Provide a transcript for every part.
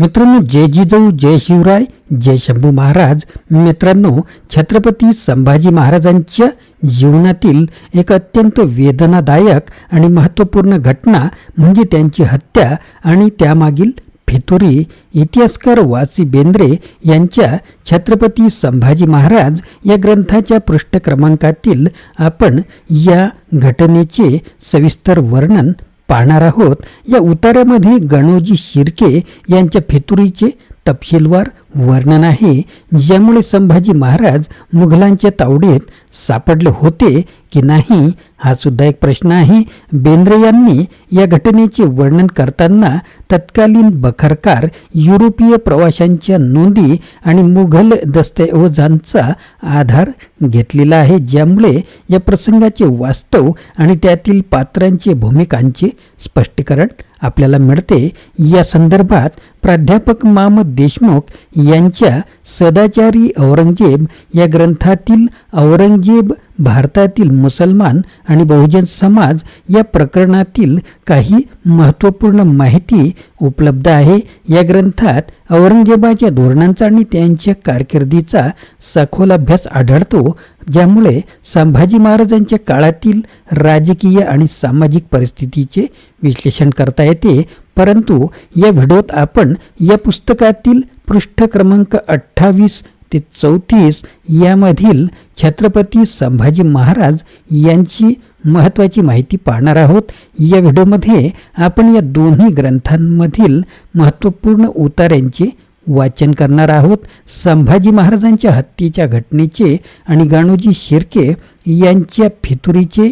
मित्रांनो जय जिजाऊ जय शिवराय जय शंभू महाराज. मित्रांनो छत्रपती संभाजी महाराजांच्या जीवनातील एक अत्यंत वेदनादायक आणि महत्त्वपूर्ण घटना म्हणजे त्यांची हत्या आणि त्यामागील फितुरी. इतिहासकार वासी बेंद्रे यांच्या छत्रपती संभाजी महाराज या ग्रंथाच्या पृष्ठक्रमांकातील आपण या घटनेचे सविस्तर वर्णन पाहणार आहोत. या उतार्यामध्ये गणोजी शिर्के यांच्या फितुरीचे तपशीलवार वर्णन आहे ज्यामुळे संभाजी महाराज मुघलांच्या तावडीत सापडले होते की नाही हा सुद्धा एक प्रश्न आहे. बेंद्रे यांनी या घटनेचे वर्णन करताना तत्कालीन बखरकार युरोपीय प्रवाशांच्या नोंदी आणि मुघल दस्तऐवजांचा आधार घेतलेला आहे ज्यामुळे या प्रसंगाचे वास्तव आणि त्यातील पात्रांचे भूमिकांचे स्पष्टीकरण आपल्याला मिळते. या संदर्भात प्राध्यापक मामद देशमुख यांच्या सदाचारी औरंगजेब या ग्रंथातील औरंगजेब भारतातील मुसलमान आणि बहुजन समाज या प्रकरणातील काही महत्त्वपूर्ण माहिती उपलब्ध आहे. या ग्रंथात औरंगजेबाच्या धोरणांचा आणि त्यांच्या कारकिर्दीचा सखोल अभ्यास आढळतो ज्यामुळे संभाजी महाराजांच्या काळातील राजकीय आणि सामाजिक परिस्थितीचे विश्लेषण करता येते. परंतु या व्हिडिओत आपण या पुस्तकातील पृष्ठ क्रमांक अठ्ठावीस ते चौतीस यामधील छत्रपती संभाजी महाराज यांची महत्त्वाची माहिती पाहणार आहोत. या व्हिडिओमध्ये आपण या दोन्ही ग्रंथांमधील महत्त्वपूर्ण उतार्यांचे वाचन करणार आहोत. संभाजी महाराजांच्या हत्येच्या घटनेचे आणि गाणोजी शिर्के यांच्या फितुरीचे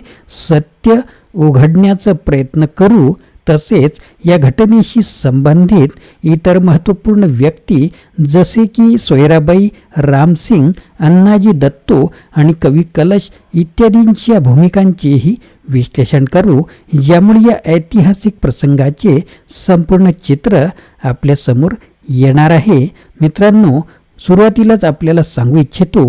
सत्य उघडण्याचा प्रयत्न करू. तसेच या घटनेशी संबंधित इतर महत्त्वपूर्ण व्यक्ती जसे की सोयराबाई रामसिंग अण्णाजी दत्तो आणि कवी कलश इत्यादींच्या भूमिकांचेही विश्लेषण करू ज्यामुळे या ऐतिहासिक प्रसंगाचे संपूर्ण चित्र आपल्यासमोर येणार आहे. मित्रांनो सुरुवातीलाच आपल्याला सांगू इच्छितो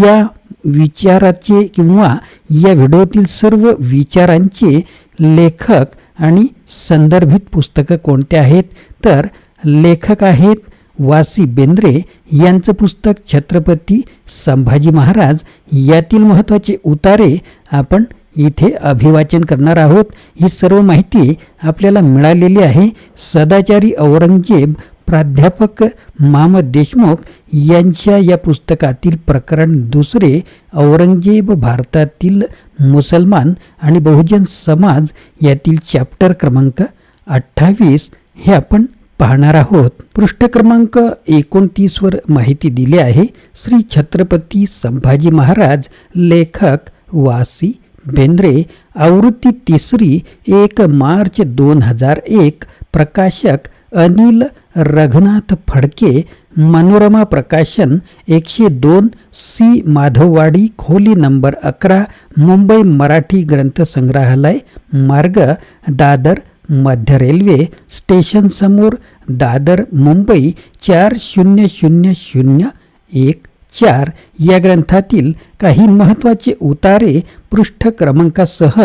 या विचाराचे किंवा या व्हिडिओतील सर्व विचारांचे लेखक आणि संदर्भित पुस्तकं कोणते आहेत? तर लेखक आहेत वासी बेंद्रे यांचं पुस्तक छत्रपती संभाजी महाराज. यातील महत्त्वाचे उतारे आपण इथे अभिवाचन करणार आहोत. ही सर्व माहिती आपल्याला मिळालेली आहे. सदाचारी औरंगजेब प्राध्यापक माम देशमुख यांच्या या पुस्तकातील प्रकरण दुसरे औरंगजेब भारतातील मुसलमान आणि बहुजन समाज यातील चॅप्टर क्रमांक अठ्ठावीस हे आपण पाहणार आहोत. पृष्ठ क्रमांक एकोणतीसवर माहिती दिली आहे. श्री छत्रपती संभाजी महाराज लेखक वासी बेंद्रे आवृत्ती तिसरी एक मार्च दोन हजार एक प्रकाशक अनिल रघुनाथ फडके मनोरमा प्रकाशन एकशे दोन सी माधववाडी खोली नंबर अकरा मुंबई मराठी ग्रंथसंग्रहालय मार्ग दादर मध्य रेल्वे स्टेशनसमोर दादर मुंबई चार शून्य शून्य शून्य एक चार. या ग्रंथातील काही महत्त्वाचे उतारे पृष्ठ क्रमांकासह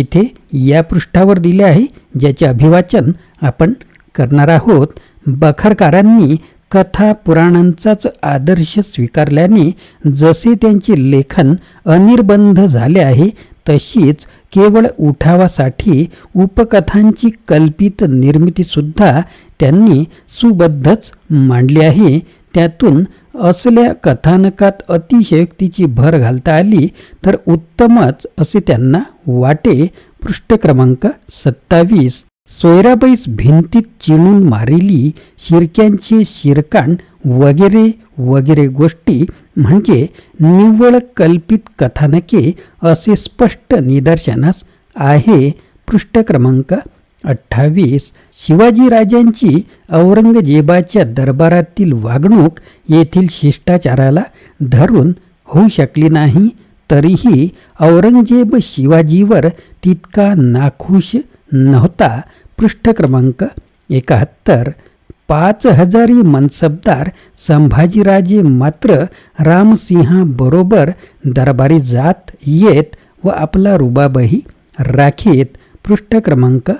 इथे या पृष्ठावर दिले आहे ज्याचे अभिवाचन आपण करणार आहोत. बखरकारांनी कथा पुराणांचाच आदर्श स्वीकारल्याने जसे त्यांचे लेखन अनिर्बंध झाले आहे तशीच केवळ उठावासाठी उपकथांची कल्पित निर्मितीसुद्धा त्यांनी सुबद्धच मांडली आहे. त्यातून असल्या कथानकात अतिशयोक्तीची भर घालता आली तर उत्तमच असे त्यांना वाटे. पृष्ठ क्रमांक सत्तावीस. सोयराबाईस भिंतीत चिणून मारिली शिरक्यांचे शिरकाण वगैरे वगैरे गोष्टी म्हणजे निव्वळ कल्पित कथानके असे स्पष्ट निदर्शनास आहे. पृष्ठ क्रमांक अठ्ठावीस. शिवाजीराजांची औरंगजेबाच्या दरबारातील वागणूक येथील शिष्टाचाराला धरून होऊ शकली नाही तरीही औरंगजेब शिवाजीवर तितका नाखुश नव्हता. पृष्ठ क्रमांक एकाहत्तर. पाच हजारी मनसबदार संभाजीराजे मात्र रामसिंहाबरोबर दरबारी जात येत व आपला रुबाबही राखीत. पृष्ठ क्रमांक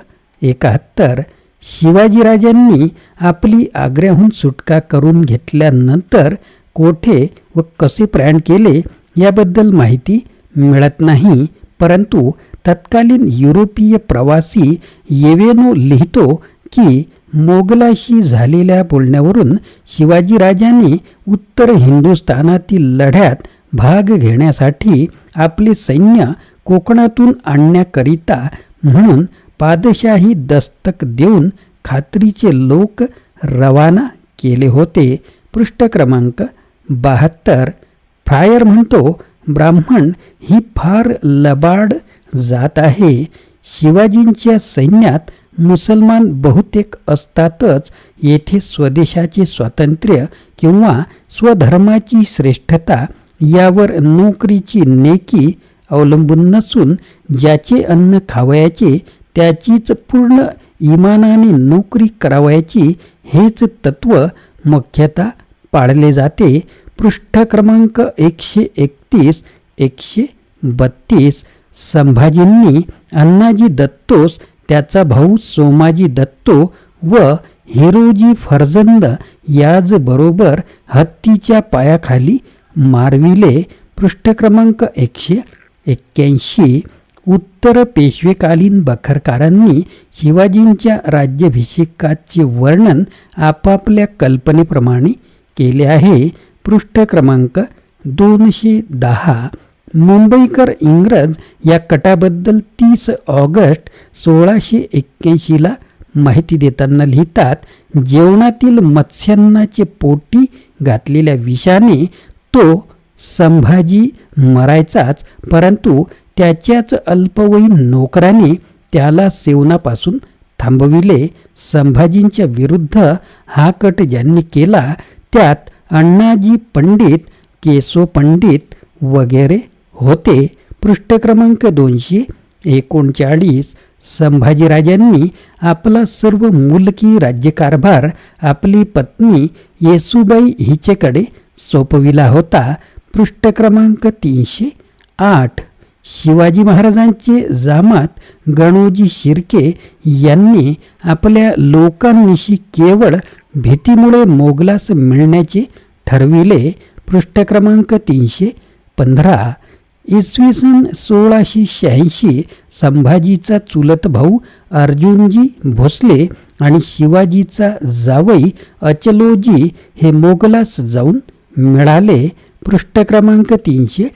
एकाहत्तर. शिवाजीराजांनी आपली आग्र्याहून सुटका करून घेतल्यानंतर कोठे व कसे प्रयाण केले याबद्दल माहिती मिळत नाही परंतु तत्कालीन युरोपीय प्रवासी येवेनो लिहितो की मोगलाशी झालेल्या बोलण्यावरून शिवाजीराजांनी उत्तर हिंदुस्थानातील लढ्यात भाग घेण्यासाठी आपले सैन्य कोकणातून आणण्याकरिता म्हणून पादशाही दस्तक देऊन खात्रीचे लोक रवाना केले होते. पृष्ठ क्रमांक बहात्तर. फ्रायर म्हणतो ब्राह्मण ही फार लबाड जात आहे. शिवाजींच्या सैन्यात मुसलमान बहुतेक असतातच. येथे स्वदेशाचे स्वातंत्र्य किंवा स्वधर्माची श्रेष्ठता यावर नोकरीची नेकी अवलंबून नसून ज्याचे अन्न खावयाचे त्याचीच पूर्ण इमानाने नोकरी करावयाची हेच तत्व मुख्यतः पाळले जाते. पृष्ठ क्रमांक एकशे एकतीस एकशे बत्तीस संभाजींनी अण्णाजी दत्तोस त्याचा भाऊ सोमाजी दत्तो व हिरोजी फर्जंद याचबरोबर हत्तीच्या पायाखाली मारविले पृष्ठ क्रमांक एकशे एक्क्याऐंशी. उत्तर पेशवेकालीन बखरकारांनी शिवाजींच्या राज्याभिषेकाचे वर्णन आपापल्या कल्पनेप्रमाणे केले आहे. पृष्ठ क्रमांक दोनशे दहा. मुंबईकर इंग्रज या कटाबद्दल तीस ऑगस्ट सोळाशे एक्क्याऐंशीला माहिती देताना लिहितात जेवणातील मत्स्यांनाचे पोटी घातलेल्या विषाने तो संभाजी मरायचाच परंतु त्याच्याच अल्पवयीन नोकराने त्याला सेवनापासून थांबविले. संभाजींच्या विरुद्ध हा कट ज्यांनी केला त्यात अण्णाजी पंडित केशव पंडित वगैरे होते. पृष्ठ क्रमांक दोनशे एकोणचाळीस. संभाजीराजांनी आपला सर्व मुलकी राज्यकारभार आपली पत्नी येसुबाई हिचेकडे सोपविला होता. पृष्ठ क्रमांक तीनशे आठ. शिवाजी महाराजांचे जामात गणोजी शिर्के यांनी आपल्या लोकांनिशी केवळ भीतीमुळे मोगलास मिळण्याचे ठरविले. पृष्ठ क्रमांक तीनशे पंधरा. इसवी सन सोळाशे शहाऐंशी संभाजीचा चुलत भाऊ अर्जुनजी भोसले आणि शिवाजीचा जावई अचलोजी हे मोगलास जाऊन मिळाले. पृष्ठ क्रमांक तीनशे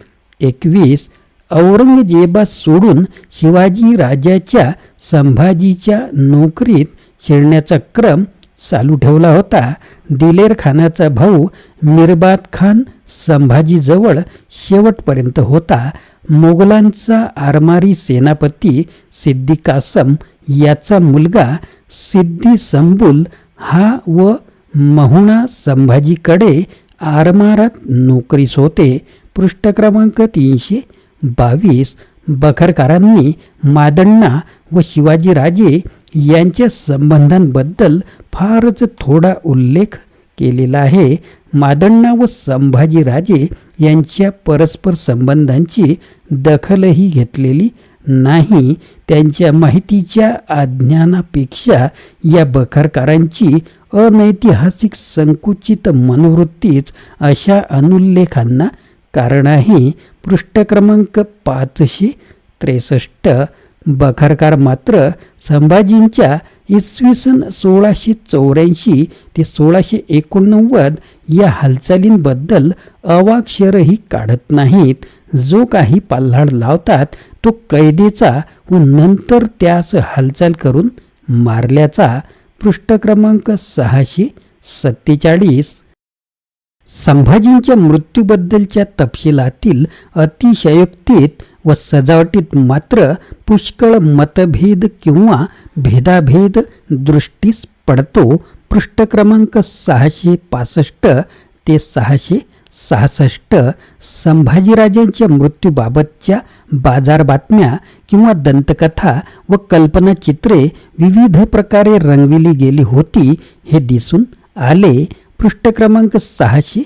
एकवीस. औरंगजेबास सोडून शिवाजी राजाच्या संभाजीच्या नोकरीत शिरण्याचा क्रम चालू ठेवला होता. दिलेर खानाचा भाऊ मिरबाद खान संभाजीजवळ शेवटपर्यंत होता. मोगलांचा आरमारी सेनापती सिद्दी कासम याचा मुलगा सिद्दी संबुल हा व महुणा संभाजीकडे आरमारात नोकरीस होते. पृष्ठ क्रमांक तीनशे बावीस. बखरकारांनी मादण्णा व शिवाजीराजे यांच्या संबंधांबद्दल फारच थोडा उल्लेख केलेला आहे. मादण्णा व संभाजीराजे यांच्या परस्पर संबंधांची दखलही घेतलेली नाही. त्यांच्या माहितीच्या अज्ञानापेक्षा या बखरकारांची अनैतिहासिक संकुचित मनोवृत्तीच अशा अनुल्लेखांना कारण आहे. पृष्ठ क्रमांक पाचशे त्रेसष्ट बखरकार मात्र संभाजींच्या इसवी सन सोळाशे चौऱ्याऐंशी ते सोळाशे एकोणनव्वद या हालचालींबद्दल अवाक्षरही काढत नाहीत. जो काही पाल्हाड लावतात तो कैदेचा व नंतर त्यास हालचाल करून मारल्याचा पृष्ठ क्रमांक सहाशे सत्तेचाळीस. संभाजींच्या मृत्यूबद्दलच्या तपशिलातील अतिशयोक्तीत व सजावटीत मात्र पुष्कळ मतभेद किंवा भेदाभेद दृष्टीस पडतो. पृष्ठ क्रमांक सहाशे पासष्ट ते सहाशे सहासष्ट. संभाजीराजांच्या मृत्यूबाबतच्या बाजार बातम्या किंवा दंतकथा व कल्पनाचित्रे विविध प्रकारे रंगविली गेली होती हे दिसून आले. पृष्ठ क्रमांक सहाशे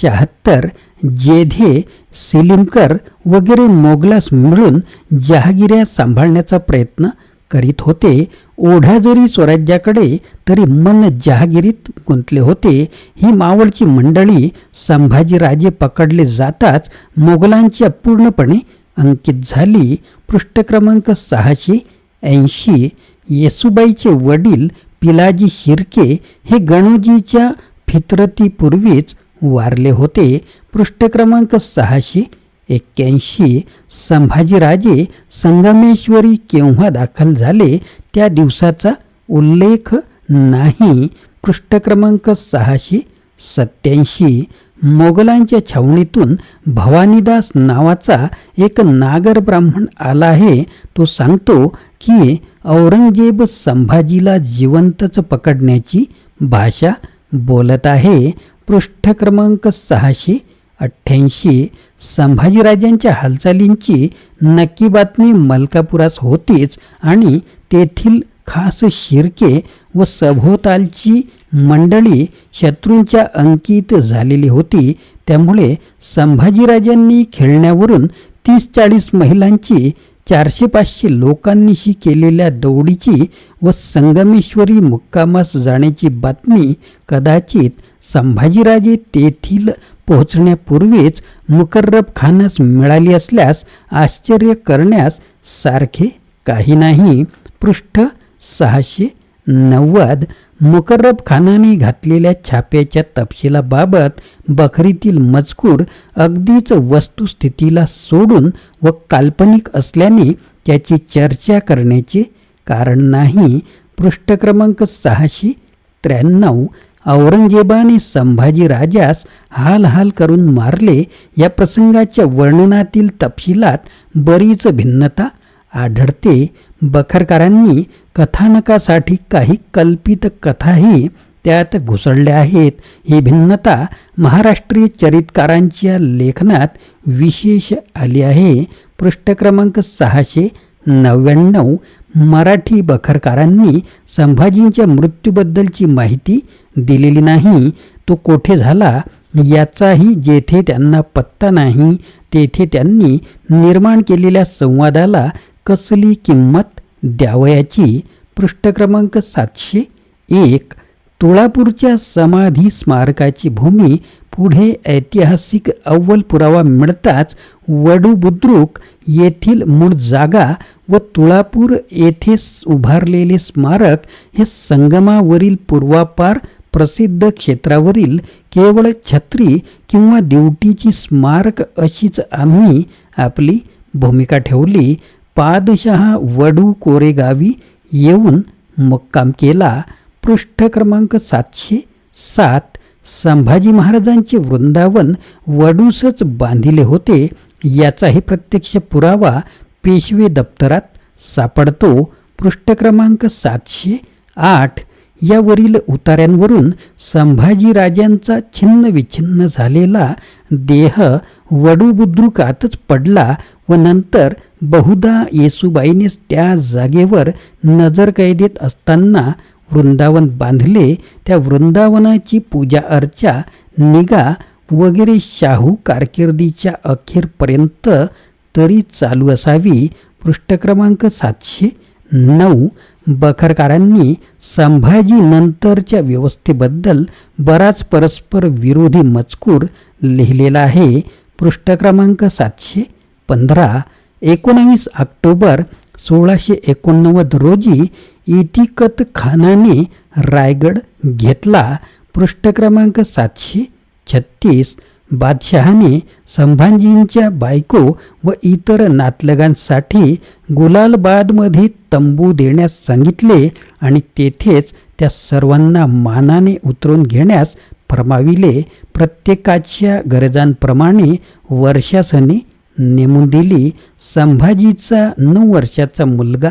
शहात्तर जेधे सिलिमकर वगैरे मोगलास मिळून जहागिऱ्या सांभाळण्याचा प्रयत्न करीत होते ओढा जरी स्वराज्याकडे तरी मन जहागिरीत गुंतले होते ही मावळची मंडळी संभाजीराजे पकडले जाताच मोगलांच्या पूर्णपणे अंकित झाली. पृष्ठ क्रमांक सहाशे ऐंशी येसुबाईचे वडील पिलाजी शिर्के हे गणोजीच्या फितरतीपूर्वीच वारले होते पृष्ठ क्रमांक सहाशे एक्क्याऐंशी. संभाजीराजे संगमेश्वरी केव्हा दाखल झाले त्या दिवसाचा उल्लेख नाही. पृष्ठ क्रमांक सहाशे सत्याऐंशी मोगलांच्या छावणीतून भवानीदास नावाचा एक नागर ब्राह्मण आला आहे. तो सांगतो की औरंगजेब संभाजीला जिवंतच पकडण्याची भाषा बोलत आहे. पृष्ठ क्रमांक सहाशे अठ्ठ्याऐंशी संभाजीराजांच्या हालचालींची नक्की बातमी मलकापुरास होतीच आणि तेथील खास शिर्के व सभोवतालची मंडळी शत्रूंच्या अंकित झालेली होती. त्यामुळे संभाजीराजांनी खेळण्यावरून तीस चाळीस महिलांची चारशे पाचशे लोकांनीशी केलेल्या दौडीची व संगमेश्वरी मुक्कामास जाण्याची बातमी कदाचित संभाजीराजे तेथील पोहोचण्यापूर्वीच मुकर्रब खानास मिळाली असल्यास आश्चर्य करण्यास सारखे काही नाही. पृष्ठ सहाशे नव्वद. मुकर्रब खानाने घातलेल्या छाप्याच्या तपशिलाबाबत बखरीतील मजकूर अगदीच वस्तुस्थितीला सोडून व काल्पनिक असल्याने त्याची चर्चा करण्याचे कारण नाही. पृष्ठ क्रमांक सहाशे त्र्याण्णव. औरंगजेबाने संभाजी राजास हाल हाल करून मारले. या प्रसंगाच्या वर्णनातील तपशिलात बरीच भिन्नता आढळते. बखरकारांनी कथानकासाठी काही कल्पित कथाही त्यात घुसळल्या आहेत. ही भिन्नता महाराष्ट्रीय चरितकारांच्या लेखनात विशेष आली आहे. पृष्ठ क्रमांक सहाशे नव्याण्णव. मराठी बखरकारांनी संभाजींच्या मृत्यूबद्दलची माहिती दिलेली नाही. तो कोठे झाला याचाही जेथे त्यांना पत्ता नाही तेथे त्यांनी निर्माण केलेल्या संवादाला कसली किंमत द्यावयाची पृष्ठ क्रमांक सातशे एक तुळापूरच्या समाधी स्मारकाची भूमी पुढे ऐतिहासिक अव्वल पुरावा मिळताच वडू बुद्रुक येथील मूळ जागा व तुळापूर येथे उभारलेले स्मारक हे संगमावरील पूर्वापार प्रसिद्ध क्षेत्रावरील केवळ छत्री किंवा दिवटीची स्मारक अशीच आम्ही आपली भूमिका ठेवली. पादशहा वडू कोरेगावी येऊन मुक्काम केला. पृष्ठ क्रमांक सातशे सात. संभाजी महाराजांचे वृंदावन वडूसच बांधिले होते. याचाही प्रत्यक्ष पुरावा पेशवे दप्तरात सापडतो. पृष्ठ क्रमांक सातशे आठ. यावरील उतार्यांवरून संभाजीराजांचा छिन्न विछिन्न झालेला देह वडूबुद्रुकातच पडला व नंतर बहुधा येसुबाईनेच त्या जागेवर नजर कैदेत असताना वृंदावन बांधले. त्या वृंदावनाची पूजा अर्चा निगा वगैरे शाहू कारकिर्दीच्या अखेरपर्यंत तरी चालू असावी. पृष्ठक्रमांक सातशे नऊ. बखरकारांनी संभाजी नंतरच्या व्यवस्थेबद्दल बराच परस्पर विरोधी मजकूर लिहिलेला आहे. पृष्ठक्रमांक सातशे पंधरा. एकोणावीस ऑक्टोबर सोळाशे एकोणनव्वद रोजी इटिकत खानाने रायगड घेतला. पृष्ठ क्रमांक सातशे छत्तीस. बादशहाने संभाजींच्या बायको व इतर नातलगांसाठी गुलालबादमध्ये तंबू देण्यास सांगितले आणि तेथेच त्या सर्वांना मानाने उतरून घेण्यास फरमाविले. प्रत्येकाच्या गरजांप्रमाणे वर्षासने नेमून दिली. संभाजीचा नऊ वर्षाचा मुलगा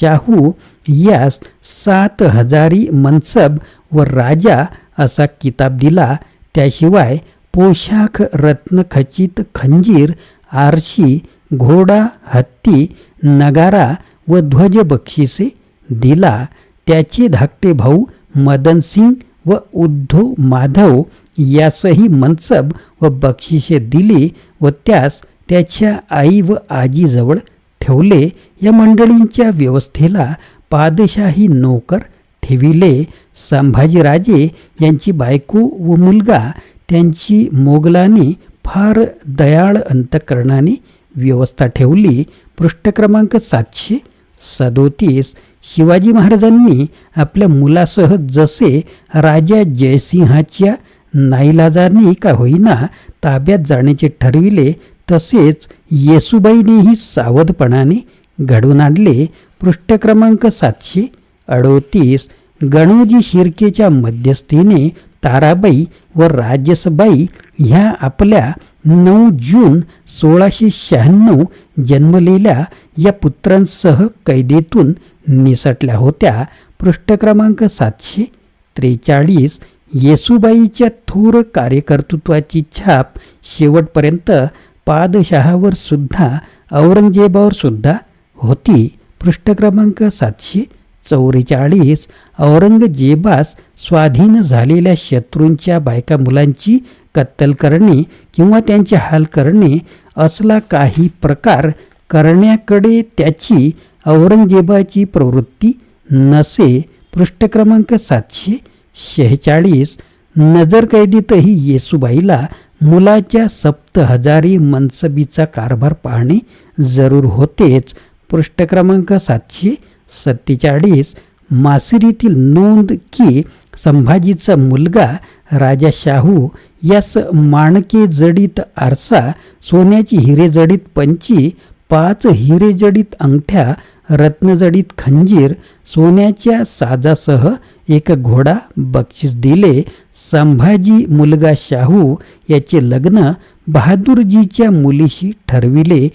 शाहू यास सात हजारी मनसब व राजा असा किताब दिला. त्याशिवाय पोशाख रत्नखचित खंजीर आरशी घोडा हत्ती नगारा व ध्वज बक्षिसे दिला. त्याचे धाकटे भाऊ मदनसिंग व उद्धव माधव यासही मनसब व बक्षिसे दिली व त्यास त्याच्या आई व आजीजवळ ठेवले या मंडळींच्या व्यवस्थेला पादशाही नोकर ठेविले. संभाजीराजे यांची बायको व मुलगा त्यांची मोगलांनी फार दयाळ अंतकरणाने व्यवस्था ठेवली. पृष्ठक्रमांक सातशे सदोतीस. शिवाजी महाराजांनी आपल्या मुलासह जसे राजा जयसिंहाच्या नाईलाजाने का होईना ताब्यात जाण्याचे ठरविले तसेच येसुबाईनेही सावधपणाने घडून आणले. पृष्ठ क्रमांक सातशे अडोतीस. गणोजी शिर्केच्या मध्यस्थीने ताराबाई व राजसबाई ह्या आपल्या नऊ जून सोळाशे शहाण्णव जन्मलेल्या या पुत्रांसह कैदेतून निसटल्या होत्या. पृष्ठ क्रमांक सातशे त्रेचाळीस. येसुबाईच्या थोर कार्यकर्तृत्वाची छाप शेवटपर्यंत पादशहावर सुद्धा औरंगजेबावर सुद्धा होती. पृष्ठ क्रमांक सातशे चौवेचाळीस. औरंगजेबास स्वाधीन झालेल्या शत्रूंच्या बायका मुलांची कत्तल करणे किंवा त्यांचे हाल करणे असला काही प्रकार करण्याकडे त्याची औरंगजेबाची प्रवृत्ती नसे. पृष्ठ क्रमांक सातशे शेहेचाळीस. नजरकैदीतही येसुबाईला मुलाच्या सप्त हजारी मनसबीचा कारभार पाहणे जरूर होतेच. पृष्ठ क्रमांक सातशे सत्तेचाळीस. मासुरीतील नोंद की संभाजीचा मुलगा राजा शाहू यास माणके जडीत आरसा सोन्याची हिरे जडीत पंची पाच हिरेजडीत अंगठ्या रत्नजडित खंजीर सोन्याच्या साजासह एक घोडा बक्षीस दिले संभाजी मुलगा शाहू याचे लग्न बहादूरजीच्या मुलीशी ठरविले.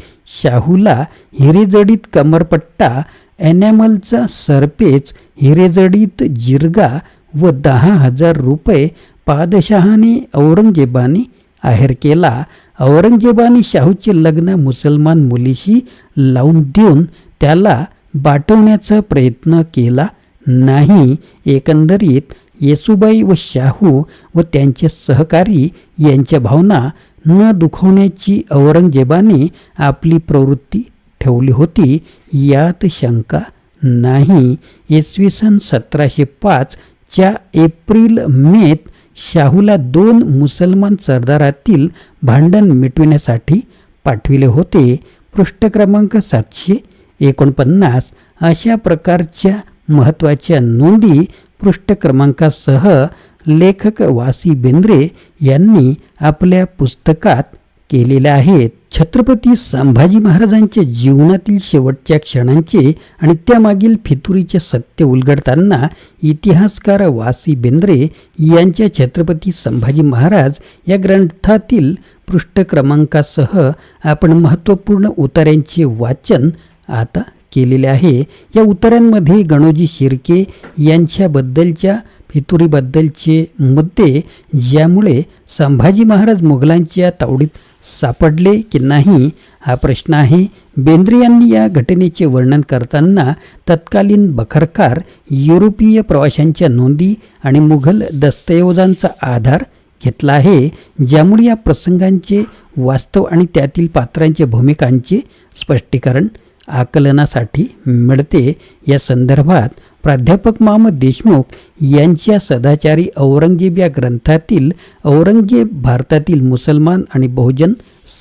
शाहूला हिरेजडित कमरपट्टा ॲनॅमलचा सरपेच हिरेजडित जिरगा व दहा हजार रुपये पादशहाने औरंगजेबाने आहेर केला. औरंगजेबाने शाहूचे लग्न मुसलमान मुलीशी लावून देऊन त्याला बाटवण्याचा प्रयत्न केला. नाही एकंदरीत येसुबाई व शाहू व त्यांचे सहकारी यांच्या भावना न दुखवण्याची औरंगजेबाने आपली प्रवृत्ती ठेवली होती यात शंका नाही. इसवी सन सतराशे पाचच्या एप्रिल मेत शाहूला दोन मुसलमान सरदारातील भांडण मिटविण्यासाठी पाठविले होते. पृष्ठ क्रमांक सातशे एकोणपन्नास. अशा प्रकारच्या महत्त्वाच्या नोंदी पृष्ठ क्रमांकासह लेखक वासी बेंद्रे यांनी आपल्या पुस्तकात केलेल्या आहेत. छत्रपती संभाजी महाराजांच्या जीवनातील शेवटच्या क्षणांचे आणि त्यामागील फितुरीचे सत्य उलगडताना इतिहासकार वासी बेंद्रे यांच्या छत्रपती संभाजी महाराज या ग्रंथातील पृष्ठ क्रमांकासह आपण महत्त्वपूर्ण उतार्यांचे वाचन आता केलेले आहे. या उतार्यांमध्ये गणोजी शिर्के यांच्याबद्दलच्या फितुरीबद्दलचे मुद्दे ज्यामुळे संभाजी महाराज मुघलांच्या तावडीत सापडले की नाही हा प्रश्न आहे. बेंद्रे यांनी या घटनेचे वर्णन करताना तत्कालीन बखरकार युरोपीय प्रवाशांच्या नोंदी आणि मुघल दस्तऐवजांचा आधार घेतला आहे ज्यामुळे या प्रसंगांचे वास्तव आणि त्यातील पात्रांच्या भूमिकांचे स्पष्टीकरण आकलनासाठी मिळते. या संदर्भात प्राध्यापक मामद देशमुख यांच्या सदाचारी औरंगजेब या ग्रंथातील औरंगजेब भारतातील मुसलमान आणि बहुजन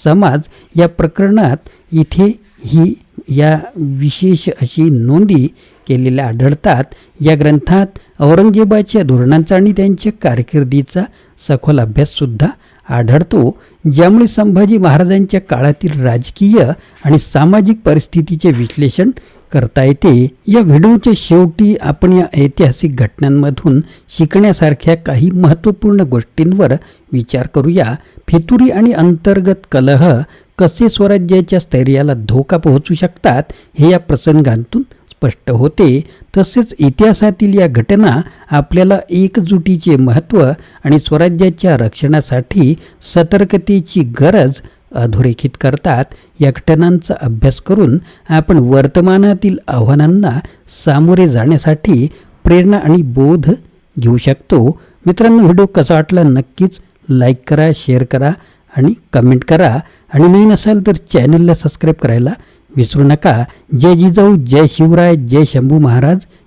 समाज या प्रकरणात इथे ही या विशेष अशी नोंदी केलेल्या आढळतात. या ग्रंथात औरंगजेबाच्या धोरणांचा आणि त्यांच्या कारकिर्दीचा सखोल अभ्याससुद्धा आढळतो ज्यामुळे संभाजी महाराजांच्या काळातील राजकीय आणि सामाजिक परिस्थितीचे विश्लेषण करता येते. या व्हिडिओच्या शेवटी आपण या ऐतिहासिक घटनांमधून शिकण्यासारख्या काही महत्त्वपूर्ण गोष्टींवर विचार करूया. फितुरी आणि अंतर्गत कलह कसे स्वराज्याच्या स्थैर्याला धोका पोहोचू शकतात हे या प्रसंगांतून स्पष्ट होते. तसेच इतिहासातील या घटना आपल्याला एकजुटीचे महत्त्व आणि स्वराज्याच्या रक्षणासाठी सतर्कतेची गरज अधोरेखित करतात. या घटनांचा अभ्यास करून आपण वर्तमानातील आव्हानांना सामोरे जाण्यासाठी प्रेरणा आणि बोध घेऊ शकतो. मित्रांनो व्हिडिओ कसा वाटला नक्कीच लाईक करा शेअर करा आणि कमेंट करा. आणि नवीन असाल तर चॅनलला सबस्क्राईब करायला विसरू नका. जय जिजाऊ जय शिवराय जय शंभू महाराज.